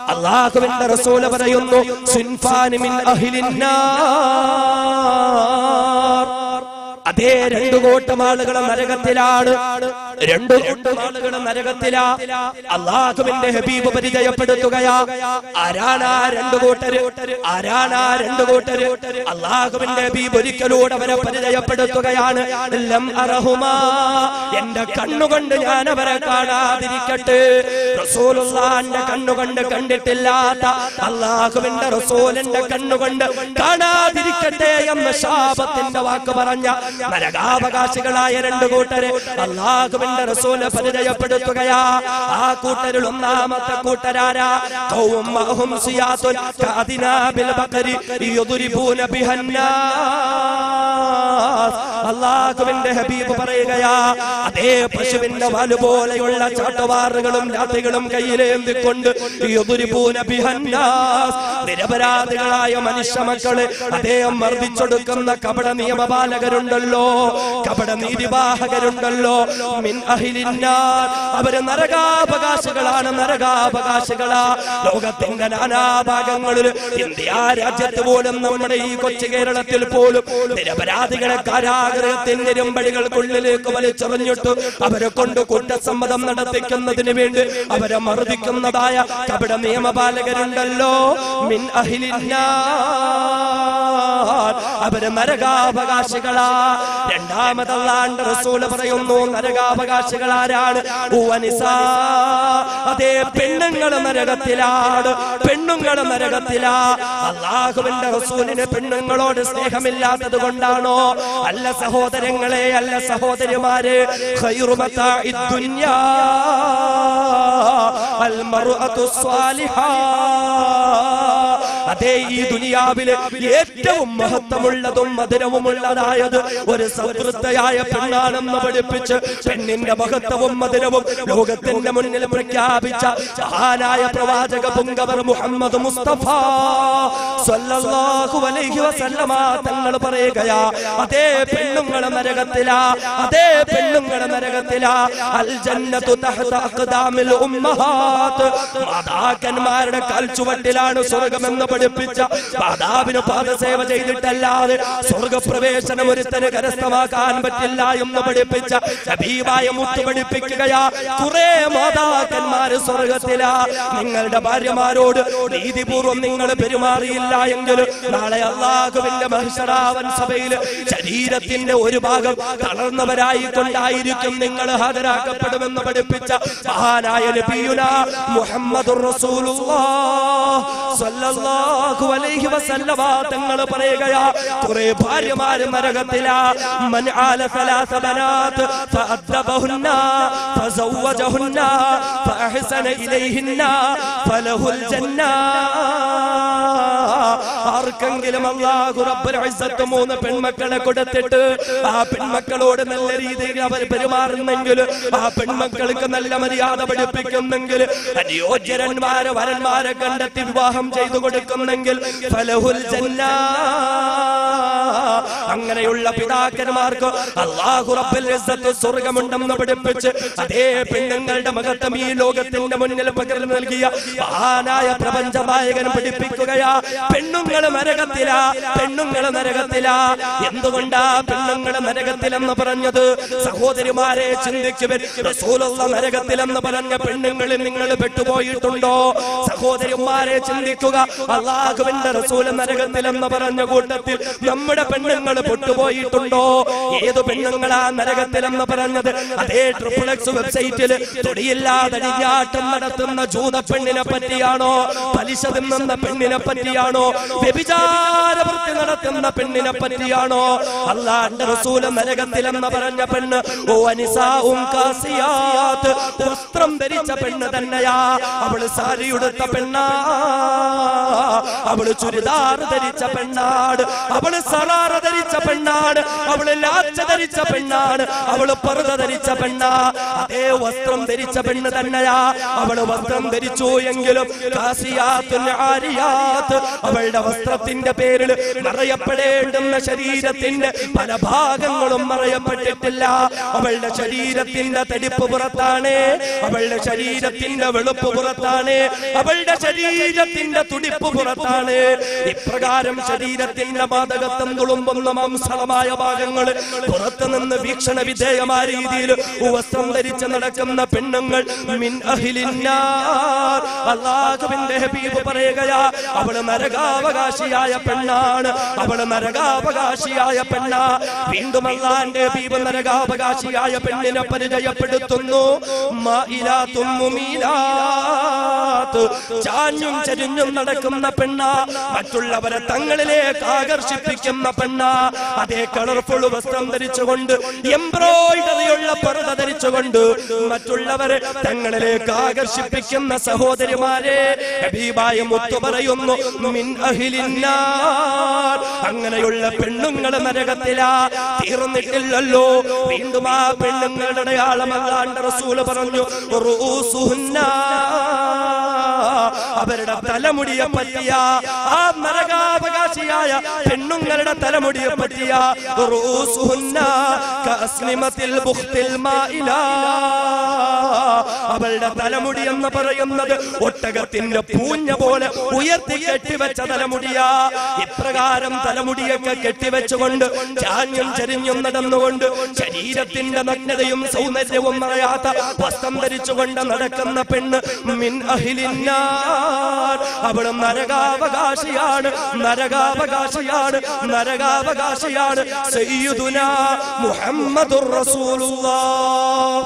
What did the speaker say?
അള്ളാഹുവിന്റെ റസൂൽ പറയുന്നു സിൻഫാനി മിൻ അഹ്ലിന്നാർ അതേ രണ്ടു കൂട്ടം ആളുകൾ നരകത്തിലാണ്. രണ്ടു കൂട്ടം ആളുകൾ നരകത്തിലാ. അള്ളാഹുവിന്റെ ഹബീബ് പരിചയപ്പെടുത്തുകയാ. ആരാണ് ആ രണ്ടു കൂട്ടര്? ആരാണ് ആ രണ്ടു കൂട്ടര്? അള്ളാഹുവിന്റെ ഹബീബ് ഒരിക്കലൂടെ അവരെ പരിചയപ്പെടുത്തുകയാണ്. എന്റെ കണ്ണുകൊണ്ട് ഞാൻ അവരെ കാണാതിരിക്കട്ടെ. റസൂലുള്ളാന്റെ കണ്ണുകൊണ്ട് കണ്ടിട്ടില്ലാത്ത അള്ളാഹുവിന്റെ റസൂലിന്റെ കണ്ണുകൊണ്ട് കാണാതിരിക്കട്ടെ എന്ന ശാപത്തിന്റെ വാക്ക് പറഞ്ഞ നരകാവകാശികളായ രണ്ടു കൂട്ടരെ അള്ളാഹുവിന്റെ റസൂൽ പരിചയപ്പെടുത്തുകയാ. ആ കൂട്ടരിൽ ഒന്നാമത്തെ കൂട്ടരാരാ? ബഖരി അള്ളാഹുവിന്റെ ഹബീബ് പറയുകയാ അതേ പശുവിന്റെ വാൽ പോലെയുള്ള ചാട്ടവാറുകളും രാത്രികളും കയ്യിലേന്തിക്കൊണ്ട് നിരപരാധികളായ മനുഷ്യ മക്കൾ അദ്ദേഹം മർദ്ദിച്ചൊടുക്കുന്ന കപട നിയമപാലകരുണ്ടല്ലോ കപട നീതിവാഹകരുണ്ടല്ലോ. മിൻ അവർ നരകാവകാശികളാണ് നരകാവകാശികളാ. ലോകത്തിന്റെ നാനാഭാഗങ്ങളിൽ ഇന്ത്യ രാജ്യത്ത് പോലും നമ്മുടെ ഈ കൊച്ചു കേരളത്തിൽ പോലും നിരപരാധികളെ കാരാഗ്രഹത്തിന്റെ രമ്പടികൾക്കുള്ളിലേക്ക് വലിച്ചെറിഞ്ഞിട്ട് അവരെ കൊണ്ട് കുറ്റസമ്മതം നടത്തിക്കുന്നതിന് വേണ്ടി അവരെ മർദ്ദിക്കുന്നതായ കപട നിയമപാലകരുണ്ടല്ലോ. മിൻ അഹിലിന്നാർ അവർ നരകാവകാശികളാ. രണ്ടാമതല്ലാണ്ട് റസൂൽ പറയുന്നു നരകാവകാശികളാരാണ് ഉവനിസാ. അതേ പെണ്ണുങ്ങൾ നരകത്തിലാണ് പെണ്ണുങ്ങൾ നരകത്തിലാ. അള്ളാഹുവിന്റെ റസൂലിന് പെണ്ണുങ്ങളോട് സ്നേഹമില്ലാത്തത് കൊണ്ടാണോ? അല്ല സഹോദരങ്ങളെ അല്ല സഹോദരിമാരെ. ദുനിയാ. അതേ ഈ ദുനിയാവിൽ ഏറ്റവും മഹത്വമുള്ളതും മധുരവുമുള്ളതായത് ഒരു സൗഹൃദയായ പെണ്ണാണെന്ന് പഠിപ്പിച്ച് പെണ്ണിന്റെ മഹത്വവും മധുരവും ലോകത്തിന്റെ മുന്നിൽ പ്രഖ്യാപിച്ച മഹാനായ പ്രവാചക പുങ്കവർ മുഹമ്മദ് മുസ്തഫ സല്ലല്ലാഹു അലൈഹി വസല്ലമ തങ്ങൾ പറയുകയാ അതേ പെണ്ണുങ്ങളെ നരകത്തിലാ അതേ പെണ്ണുങ്ങളെ നരകത്തിലാ അൽ ജന്നത്തു തഹ്ത അഖ്ദാമിൽ ഉമ്മഹാത്ത് മാതാക്കന്മാരുടെ കാൽച്ചുവട്ടിലാണ് സ്വർഗമെന്ന് പഠിപ്പിച്ച മാതാവിന് പാദസേവ ചെയ്തിട്ടല്ലാതെ സ്വർഗപ്രവേശനം ഒരുത്തന് കരസ്ഥമാക്കാൻ പറ്റില്ല എന്ന് പഠിപ്പിച്ച ഹബീബായ മുത്ത് പഠിപ്പിക്കുകയാ. കുറെ മാതാക്കന്മാര് സ്വർഗത്തിലാ. നിങ്ങളുടെ ഭാര്യമാരോട് നീതിപൂർവം നിങ്ങൾ പെരുമാറിയില്ല എങ്കിൽ നാളെ അള്ളാഹുവിന്റെ മഹിഷറാവൻ സഭയിൽ ശരീരത്തിന്റെ ഒരു ഭാഗം തളർന്നവരായി കൊണ്ടായിരിക്കും നിങ്ങൾ ഹാജരാക്കപ്പെടുമെന്ന് പഠിപ്പിച്ച മഹാനായ നബിയുന റസൂലുള്ളാഹി റസൂലുള്ളാഹ് സ്വല്ലല്ലാഹു അലൈഹി വസല്ലമ തങ്ങൾ പറയുകയാ കുറേ ഭാര്യമാര് നരകത്തിലാ. മൻ ആല സലാസ ബനാത് ഫഅദ്ദബഹുന്ന ഫസവ്വജഹുന്ന ഫഅഹ്സന ഇലൈഹിന്ന ഫലഹുൽ ജന്ന ആർക്കെങ്കിലും അള്ളാഹു റബ്ബുൽ ഇസ്സത്ത് മൂന്ന് പെൺമക്കളെ കൊടുത്തിട്ട് ആ പെൺമക്കളോട് നല്ല രീതിയിൽ അവർ പെരുമാറുന്നെങ്കിൽ ആ പെൺമക്കൾക്ക് നല്ല മര്യാദ പഠിപ്പിക്കുന്നെങ്കിൽ അനുയോജ്യരന്മാരെ വരന്മാരെ കണ്ടെത്തി വിവാഹം ചെയ്തു കൊടുക്കുന്നെങ്കിൽ ഫലഹുൽ ജന്ന അങ്ങനെയുള്ള പിതാക്കന്മാർക്ക് അള്ളാഹു റബ്ബുൽ സ്വർഗമുണ്ടെന്ന് പഠിപ്പിച്ച് അതേ പെണ്ണുങ്ങളുടെ മഹത്വം ഈ ലോകത്തിന്റെ മുന്നിൽ പകർന്നു നൽകിയ മഹാനായ പ്രപഞ്ചനായകൻ പഠിപ്പിക്കുകയാ. പെണ്ണുങ്ങൾ നരകത്തില പെണ്ണുങ്ങൾ നരകത്തില. എന്തുകൊണ്ടാ പെണ്ണുങ്ങൾ നരകത്തിലെന്ന് പറഞ്ഞത്? സഹോദരിമാരെ ചിന്തിച്ചു റസൂലുള്ള നരകത്തിലെന്ന് പറഞ്ഞ പെണ്ണുങ്ങളിൽ നിങ്ങൾ പെട്ടുപോയിട്ടുണ്ടോ? സഹോദരിമാരെ ചിന്തിക്കുക. അള്ളാഹുവിന്റെ റസൂൽ നരകത്തിലെന്ന് പറഞ്ഞ കൂട്ടത്തിൽ നമ്മുടെ പെണ്ണുങ്ങൾ പെട്ടുപോയിട്ടുണ്ടോ ഏത് പെണ്ണുങ്ങളാ നരകത്തിലെന്ന് പറഞ്ഞത്? അതേ ട്രിപ്പിൾ എക്സ് വെബ്സൈറ്റിൽ തൊടിയില്ലാതെയാട്ടം നടത്തുന്ന ജൂത പെണ്ണിനെ പറ്റിയാണോ? പലിശ തിന്നുന്ന പെണ്ണിനെ പറ്റിയാണോ? വ്യഭിചാരവൃത്തി നടത്തുന്ന പെണ്ണിനെ പറ്റിയാണോ? അള്ളാന്റെ റസൂൽ നരകത്തിലെന്ന് പറഞ്ഞ പെണ്ണ് ഓ അനിസാവും കാസിയാത്ത് വസ്ത്രം ധരിച്ച പെണ്ണ് തന്നെയാ. അവൾ സാരിയുടുത്ത പെണ്ണാ. അവൾ ചുരിദാർ ധരിച്ച പെണ്ണാട് അവൾ സറാറ ധരിച്ച പെണ്ണാട് അവൾ ലാച്ച ധരിച്ച പെണ്ണാണ്. അവൾ പറുത ധരിച്ച പെണ്ണാ. അതേ വസ്ത്രം ധരിച്ച പെണ്ണ് തന്നെയാ. അവൾ വസ്ത്രം ധരിച്ചു എങ്കിലും അവളുടെ വസ്ത്രത്തിന്റെ പേരിൽ മറയപ്പെടേണ്ടുന്ന ശരീരത്തിന്റെ പല ഭാഗങ്ങളും മറയപ്പെട്ടിട്ടില്ല അവളുടെ ശരീരത്തിന്റെ തടിപ്പ് പുറത്താണ്. അവളുടെ ശരീരത്തിന്റെ വെളുപ്പ് പുറത്താണ്. അവളുടെ ശരീരത്തിന്റെ തുടിപ്പ് പുറത്താണ്. ഇപ്രകാരം ശരീരത്തിന്റെ മാതകത്വം തുളുമ്പുന്ന മാംസളമായ ഭാഗങ്ങൾ പുറത്തു നിന്ന് വീക്ഷണ വിധേയമായ രീതിയിൽ വസ്ത്രം ധരിച്ച് നടക്കുന്ന പെണ്ണുങ്ങൾ മിൻ അഹിലിന്നാർ അള്ളാഹുവിന്റെ ഹബീബ് പറയുകയാ അവൾ നരകാവകാശിയായ പെണ്ണാണ് അവൾ നരകാവകാശിയായ പെണ്ണ. വീണ്ടും അള്ളാന്റെ ഹബീബ് നരകാവകാശിയായ പെണ്ണിനെ പരിചയപ്പെടുത്തുന്നു. ചാഞ്ഞും ചരിഞ്ഞും നടക്കുന്ന പെണ്ണ മറ്റുള്ളവരെ തങ്ങളിലേക്ക് ആകർഷിപ്പിക്കുന്ന പെണ്ണ. അതേ കളർഫുൾ വസ്ത്രം ധരിച്ചുകൊണ്ട് എംബ്രോയിഡറിയുള്ള പറുത ധരിച്ചുകൊണ്ട് മറ്റുള്ളവരെ തങ്ങളിലേക്ക് ആകർഷിപ്പിക്കുന്ന സഹോദരിമാരെ ഹബീബായ മുത്തു പറയുന്നു മിൻ അങ്ങനെയുള്ള പെണ്ണുങ്ങൾ നരകത്തിലാ തീർന്നിട്ടില്ലല്ലോ. വീണ്ടും ആ പെണ്ണുങ്ങളുടെ അടയാളം അല്ലാണ്ട് റസൂൽ പറഞ്ഞു അവരുടെ തലമുടിയെ പറ്റിയ ആ നരകാവകാശിയായ പെണ്ണുങ്ങളുടെ തലമുടിയെ പറ്റിയ അവളുടെ തലമുടി എന്ന് പറയുന്നത് ഒട്ടകത്തിന്റെ പൂഞ്ഞ പോലെ ഉയർത്തി കെട്ടിവെച്ച തലമുടിയാ. ഇപ്രകാരം തലമുടിയൊക്കെ കെട്ടിവെച്ചുകൊണ്ട് ചാഞ്ഞും ചരിഞ്ഞും നടന്നുകൊണ്ട് ശരീരത്തിന്റെ നഗ്നതയും സൗന്ദര്യവും നിറയാത്ത വസ്ത്രം ധരിച്ചുകൊണ്ട് നടക്കുന്ന പെണ്ണ് മിൻ അഹിലിന്നാർ അവൾ നരകാവകാശിയാണ്. നരകാവകാശിയാണ്. നരകാവകാശിയാണ്. സയ്യിദുനാ മുഹമ്മദുർ റസൂലുള്ളാഹ്